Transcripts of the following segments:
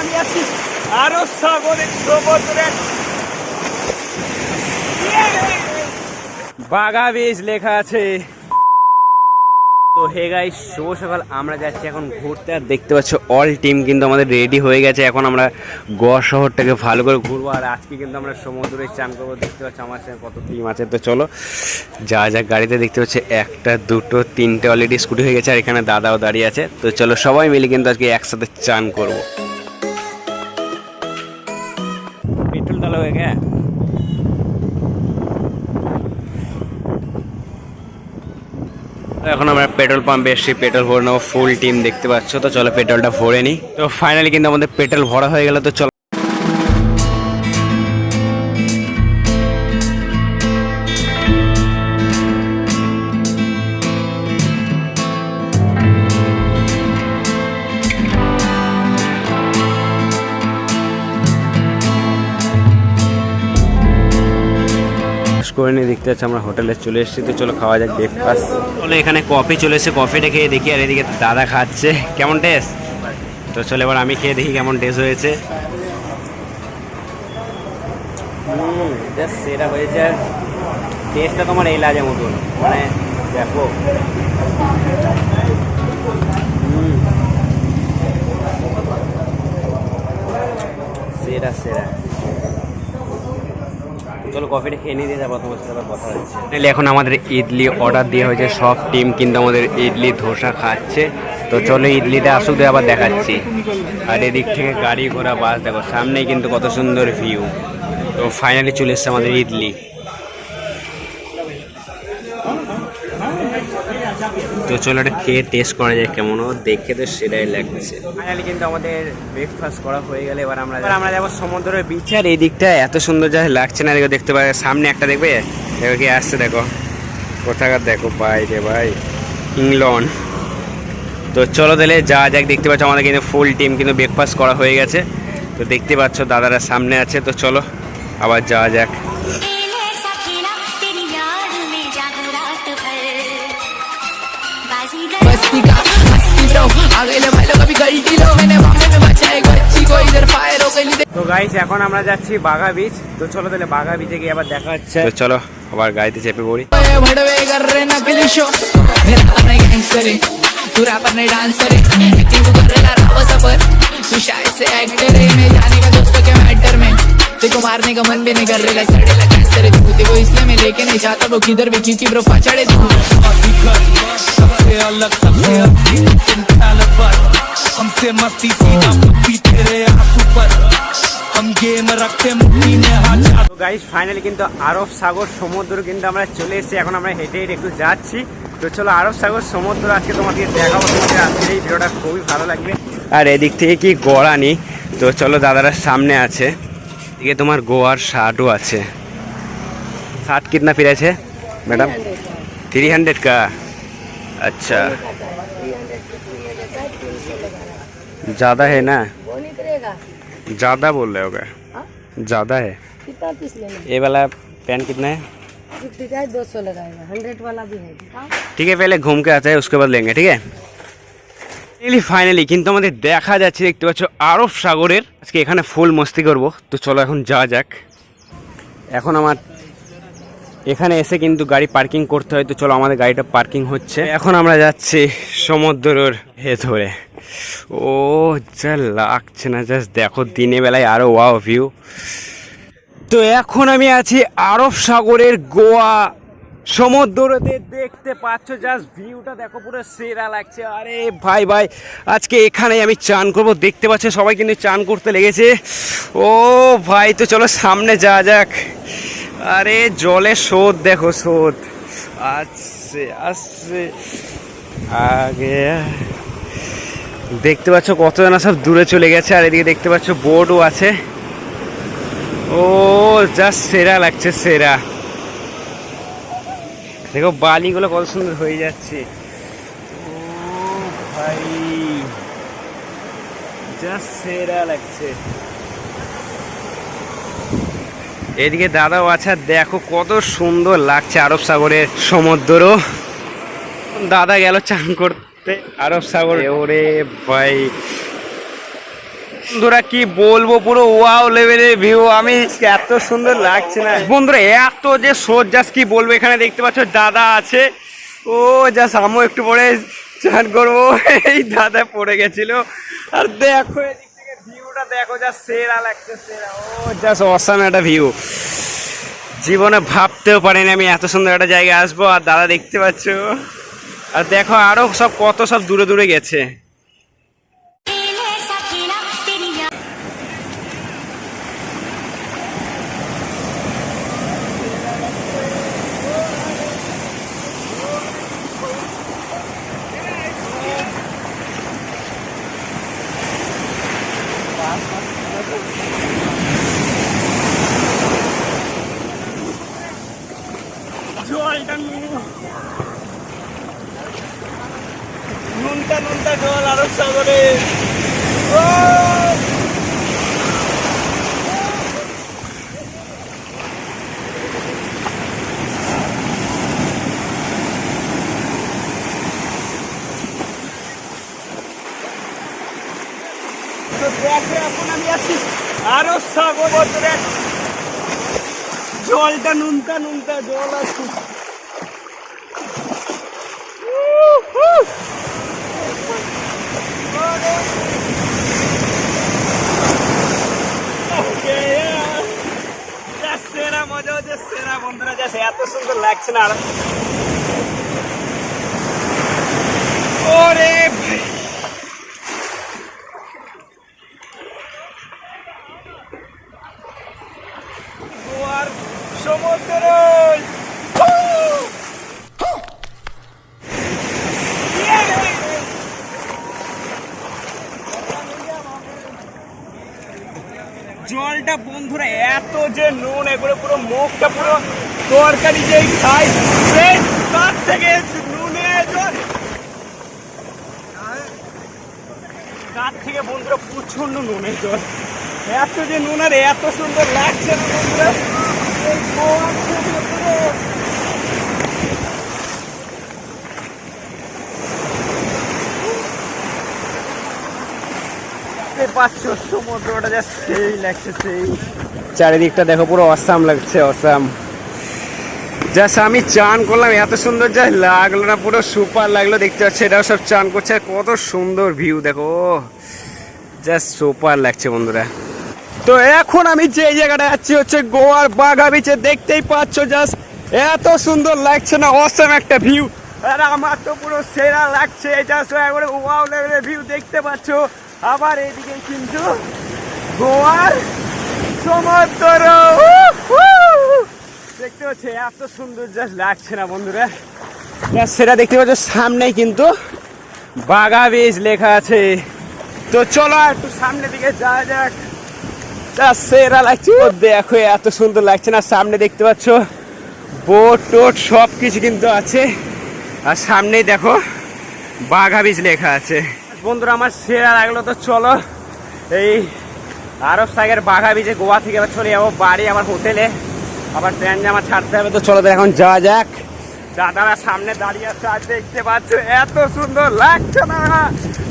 আমি আছি। আরও সাগরের সমুদ্রের বাগা বীজ লেখা আছে। তো হে গাই শুভ সকাল। আমরা যাচ্ছি এখন ঘুরতে। আর দেখতে পাচ্ছ অল টিম কিন্তু আমাদের রেডি হয়ে গেছে। এখন আমরা গোয়া শহরটাকে ভালো করে ঘুরবো। আর আজকে কিন্তু আমরা সমুদ্রে চান করব। দেখতে পাচ্ছ, আমার সাথে কত টিম আছে। তো চলো, যা যা গাড়িতে দেখতে পাচ্ছি, একটা, দুটো, তিনটে অলরেডি স্কুটি হয়ে গেছে। আর এখানে দাদাও দাঁড়িয়ে আছে। তো চলো, সবাই মিলে কিন্তু আজকে একসাথে চান করব। পেট্রোল ডালা হয়ে? এখন আমরা পেট্রোল পাম্পে এসেছি, পেট্রোল ভরে নেব ফুল টিম দেখতে পাচ্ছ, তো চলো পেট্রোলটা ভরে নিই। তো ফাইনালি কিন্তু আমাদের পেট্রোল ভরা হয়ে গেল, তো চলো। করে নিয়ে দেখতে পাচ্ছি আমরা হোটেলে চলে এসেছি। তো চলো খাওয়া যাক ব্রেকফাস্ট চলো এখানে কফি চলে এসেছে। কফিটা খেয়ে দেখি, আর এদিকে দাদা খাচ্ছে। কেমন টেস্ট তো চলো এবার আমি খেয়ে দেখি কেমন টেস্ট হয়েছে। সেটা হয়েছে। টেস্টটা তোমার এই লাগে মতন। মানে দেখো। সেরা সেরা। চলো কফিটা খেয়ে নিয়ে যাব, তোমার সাথে কথা হচ্ছে। এখন আমাদের ইডলি অর্ডার দিয়ে হয়েছে, সব টিম কিন্তু আমাদের ইডলি ধোসা খাচ্ছে। তো চলো ইডলিটা আসুক, দিয়ে আবার দেখাচ্ছি। আর এদিক থেকে গাড়ি ঘোড়া, বাস, দেখো, সামনেই কিন্তু কত সুন্দর ভিউ তো ফাইনালি চলে এসছে আমাদের ইডলি। তো চলো এটা খেয়ে টেস্ট করা যায় কেমন ও দেখে তো সেটাই লাগছে। ফাইনালি কিন্তু আমাদের ব্রেকফাস্ট করা হয়ে গেলে এবার আমরা এবার আমরা যাব সমুদ্রের বিচ আর এই দিকটা এত সুন্দর যা লাগছে না দেখো দেখতে পাবে। সামনে একটা দেখবে? দেখো কি আসছে দেখো। কোথাকার দেখো ভাই রে ভাই। ইংলন্ড তো চলো তাহলে যা যাক দেখতে পাচ্ছ আমাদের কিন্তু ফুল টিম কিন্তু ব্রেকফাস্ট করা হয়ে গেছে। তো দেখতে পাচ্ছ দাদারা সামনে আছে তো চলো আবার যাওয়া যাক। मस्ती लो आगे ले भाई लोग अभी गलती लो मैंने मामले में बचाए बच्ची को इधर फायर हो गई তো গাইস এখন আমরা যাচ্ছি বাঘা বিচ তো চলো তাহলে বাঘা বিচে গিয়ে আবার দেখা হচ্ছে তো চলো আবার গাড়িতে চেপে পড়ি भड़वे कर रहे ना बिली शो मेरा अपने गैंगस्टर है तू रैपर नहीं डांसर है एक्टिंग तू कर रहा रावो सफर तू शायद से एक्टर है मैं जाने का दोस्तों के मैटर में देखो मारने का मन भी नहीं कर रहा सड़ेला कैंसर है तू देखो इसलिए मैं लेके नहीं जाता वो किधर भी क्योंकि ब्रो चढ़े तू सबसे अलग सबसे असली कैलिबर हमसे मस्ती सीधा मुट्ठी तेरे आंसू पर हम गेम रखते मुट्ठी में हाथ তো গাইস ফাইনালি কিন্তু আরব সাগর সমুদ্র কিন্তু আমরা চলে এসেছি এখন আমরা হেঁটে হেঁটে একটু যাচ্ছি তো চলো আরব সাগর সমুদ্র আজকে তোমাকে দেখাবো তোমাকে আজকে এই ভিডিওটা খুবই ভালো লাগবে আর এদিক থেকে কি গড়ানি তো চলো দাদারা সামনে আছে এদিকে তোমার গোয়ার শার্টও আছে শার্ট কিতনা ফিরেছে ম্যাডাম থ্রি হান্ড্রেড কা अच्छा ज़्यादा है ना वो नहीं करेगा ज़्यादा बोल रहे हो गए ज़्यादा है कितना पीस लेना ये वाला पेन कितना है फिफ्टी का दो सौ लगाएगा हंड्रेड वाला भी है हाँ? ঠিক আছে पहले घूम के आते हैं उसके बाद लेंगे ठीक है ফাইনালি ফাইনালি কিন্তু আমাদের দেখা যাচ্ছে, দেখতে পাচ্ছ, আরব সাগরের। আজকে এখানে ফুল মস্তি করব। তো চলো এখন যাওয়া যাক। এখন আমার এখানে এসে কিন্তু গাড়ি পার্কিং করতে হয়। তো চলো, আমাদের গাড়িটা পার্কিং হচ্ছে। এখন আমরা যাচ্ছি সমুদ্রের ভেতরে। ও, যা লাগছে না জাস্ট দেখো, দিনে বেলায় আরও ওয়াও ভিউ তো এখন আমি আছি আরব সাগরের গোয়া। সমুদ্রতে দেখতে পাচ্ছ জাস্ট ভিউটা দেখো, পুরো সেরা লাগছে। আরে ভাই ভাই, আজকে এখানে আমি চান করব, দেখতে পাচ্ছ, সবাই কিন্তু চান করতে লেগেছে। ও ভাই, তো চলো সামনে যাওয়া যাক। আরে জলে স্রোত দেখো, স্রোত। আসছে আসছে। আগে, দেখতে পাচ্ছ কতজন সব দূরে চলে গেছে, আর এদিকে দেখতে পাচ্ছ বোর্ডও আছে। ও জাস্ট সেরা লাগছে, সেরা। দেখো বালিগুলো কত সুন্দর হয়ে যাচ্ছে। ও ভাই জাস্ট সেরা লাগছে। এদিকে দাদাও আছে আর দেখো কত সুন্দর লাগছে আরব সাগরের সমুদ্র দাদা গেল চান করতে। আরব সাগরে। ওরে ভাই বন্ধুরা, কি বলব, পুরো ওয়াও লেভেলের ভিউ আমি এত সুন্দর লাগছে না। বন্ধুরা, এত যে সোজ জাস্ট কি বলব, এখানে দেখতে পাচ্ছ, দাদা আছে। ও জাস্ট আমিও একটু পরে চান করব। এই দাদা পড়ে গেছিল। আর দেখো, এদিক থেকে ভিউটা দেখো, যা সেরা লাগছে, সেরা। ও জাস্ট অসাম একটা ভিউ জীবনে ভাবতেও পারিনি আমি এত সুন্দর একটা জায়গায় আসব। আর দাদা দেখতে পাচ্ছ। আর দেখো, আরও সব কত সব দূরে দূরে গেছে। নুনটা নুনটা জল আরও সাগরে এখন আমি আছি আরও সাগর বছরে জলটা নুনটা নুনটা, জল আছে। সেরা মজা হচ্ছে সেরা বন্ধুরা যাচ্ছে এত সুন্দর লাগছে না আর ওরে ভাই গোয়ার সমুদ্র জলটা বন্ধুরা এত যে নুন, এগুলো পুরো মুখটা পুরো তরকারি যে খাই তার থেকে নুনে তার থেকে বন্ধুরা প্রচণ্ড নুনের জল। এত যে নুন আর এত সুন্দর লাগছে বন্ধুরা এই গোয়ার সমুদ্র। দেখতে পাচ্ছ, সমুদ্রটা সেই লাগছে, সেই। চারিদিকটা দেখো, পুরো অসাম লাগছে, অসাম। জাস্ট আমি চান করলাম, এত সুন্দর যা লাগল না, পুরো সুপার লাগল, দেখতে পাচ্ছি, এটাও সব চান করছে কত সুন্দর ভিউ, দেখো। জাস্ট সুপার লাগছে, বন্ধুরা। তো এখন আমি যে জায়গাটা যাচ্ছি হচ্ছে গোয়ার বাঘা বিচে দেখতেই পাচ্ছ, জাস্ট এত সুন্দর লাগছে না, অসাম একটা ভিউ। আর আমার তো পুরো সেরা লাগছে জাস্ট একবারে ওয়াও লেভেলের ভিউ, দেখতে পাচ্ছ। আবার এইদিকে কিন্তু গোয়ার সমুদ্র। দেখতে পাচ্ছি, এত সুন্দর জাস্ট লাগছে না বন্ধুরা। সেটা দেখতে পাচ্ছ, সামনেই কিন্তু বাঘা বীজ লেখা আছে। তো চলো একটু সামনের দিকে যাওয়া যাক। সেরা লাগছে। দেখো, এত সুন্দর লাগছে না। সামনে দেখতে পাচ্ছ, বোট টোট সব কিছু কিন্তু আছে। আর সামনেই দেখো, বাঘা বীজ লেখা আছে। বন্ধুরা, আমার সেরা লাগল তো চলো। এই আরব সাগের বাঘা বীজে গোয়া থেকে চলে যাব বাড়ি আবার হোটেলে। আবার ট্রেন জামা ছাড়তে হবে, তো চলো এখন যাওয়া যাক। দাদারা সামনে দাঁড়িয়ে আছে, আর দেখতে পাচ্ছ, এত সুন্দর লাগছে না।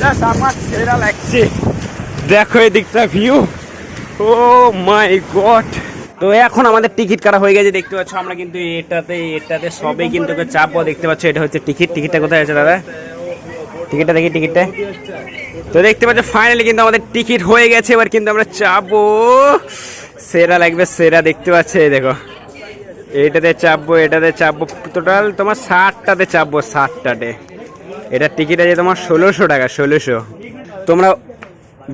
জাস্ট আমার সেরা লাগছে। দেখো এই দিকটা ভিউ ও মাই গড তো এখন আমাদের টিকিট কাটা হয়ে গেছে, দেখতে পাচ্ছ, আমরা কিন্তু এটাতে এটাতে সবে কিন্তু চাপবো, দেখতে পাচ্ছ, এটা হচ্ছে টিকিট টিকিটটা কোথায় আছে, দাদা? টিকিটটা দেখি টিকিটটা তো দেখতে পাচ্ছ ফাইনালি কিন্তু আমাদের টিকিট হয়ে গেছে। এবার কিন্তু আমরা চাপবো। সেরা লাগবে, সেরা দেখতে পাচ্ছে দেখো। এটাতে চাপবো এটাতে চাপবো। টোটাল তোমার ষাটটাতে চাপবো, ষাটটাতে। এটার টিকিট আছে তোমার ষোলোশো টাকা, ষোলোশো। তোমরা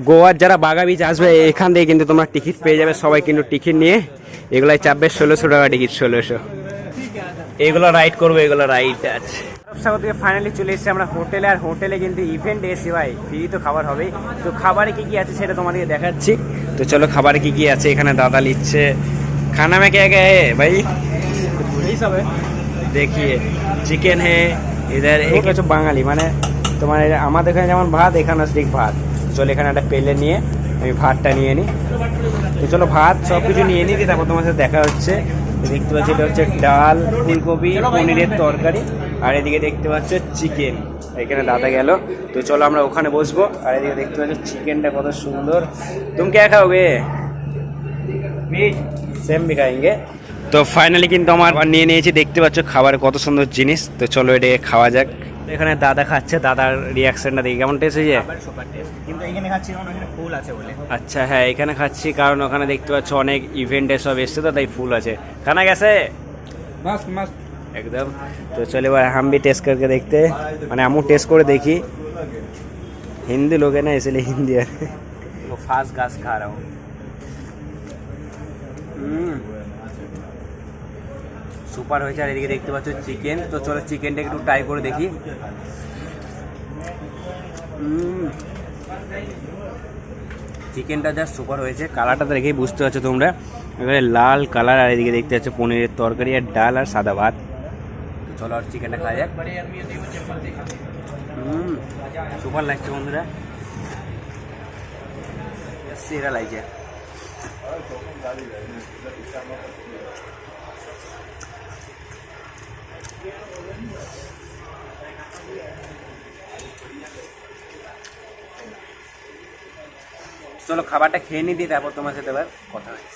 গোয়ার যারা বাগা বিচ আসবে, এখান থেকে কিন্তু তোমরা টিকিট পেয়ে যাবে। সবাই কিন্তু টিকিট নিয়ে এগুলাই চাপবে, ষোলোশো টাকা টিকিট ষোলোশো। এগুলো রাইড করব, এগুলো রাইড আছে। সাগর থেকে ফাইনালি চলে এসেছি আমরা হোটেলে আর হোটেলে কিন্তু ইভেন্ট এসে ভাই ফ্রি তো খাবার হবেই তো খাবারে কি কি আছে সেটা তোমাদেরকে দেখাচ্ছি তো চলো খাবারে কি কি আছে এখানে দাদা নিচ্ছে খানা মে কে কে है भाई यही सब है देखिए চিকেন হে ইধার এক হচ্ছে বাঙালি মানে তোমার এই আমাদের এখানে যেমন ভাত এখানে ঠিক ভাত চলো এখানে একটা পেলে নিয়ে আমি ভাতটা নিয়ে নিই তো চলো ভাত সব কিছু নিয়ে নিই দিয়ে তারপর তোমার সাথে দেখা হচ্ছে তো দেখতে পাচ্ছি এটা হচ্ছে ডাল ফুলকপি পনিরের তরকারি আর এদিকে দেখতে পাচ্ছ চিকেন। এখানে দাদা গেল। তো চলো আমরা ওখানে বসবো। আর এদিকে দেখতে পাচ্ছ চিকেনটা কত সুন্দর। তুমি কে খাওগে সেম বি খাইঙ্গে তো ফাইনালি কিন্তু আমার নিয়ে নিয়েছি। দেখতে পাচ্ছ খাবার কত সুন্দর জিনিস। তো চলো এটাকে খাওয়া যাক। এখানে দাদা খাচ্ছে। দাদার রিয়াকশনটা দেখি। কেমন টেস্ট হয়েছে? আচ্ছা হ্যাঁ এখানে খাচ্ছি। কারণ ওখানে দেখতে পাচ্ছ অনেক ইভেন্টে সব এসছে তো তাই ফুল আছে। খানা গেছে? মাস্ট মাস্ট एकदम तो चलो भाई हम भी टेस्ट करके देखते हैं मैंने हम टेस्ट করে দেখি हिंदी लोग हैं ना इसलिए हिंदी है वो फास्ट घास खा रहा हूँ সুপার হয়েছে আর এদিকে দেখতে পাচ্ছ চিকেন তো চলো চিকেনটা একটু ট্রাই করে দেখি চিকেনটা জাস্ট সুপার হয়েছে কালারটা তো দেখেই বুঝতে পারছো তোমরা এবারে লাল কালার আর এদিকে দেখতে পাচ্ছ পনিরের তরকারি আর ডাল আর সাদা ভাত তো চলো আর চিকেনটা খাওয়া যাক। হুম, সুপার লাগছে বন্ধুরা। সেরা লাগছে চলো খাবারটা খেয়ে নিই দিয়ে তারপর তোমার সাথে এবার কথা হয়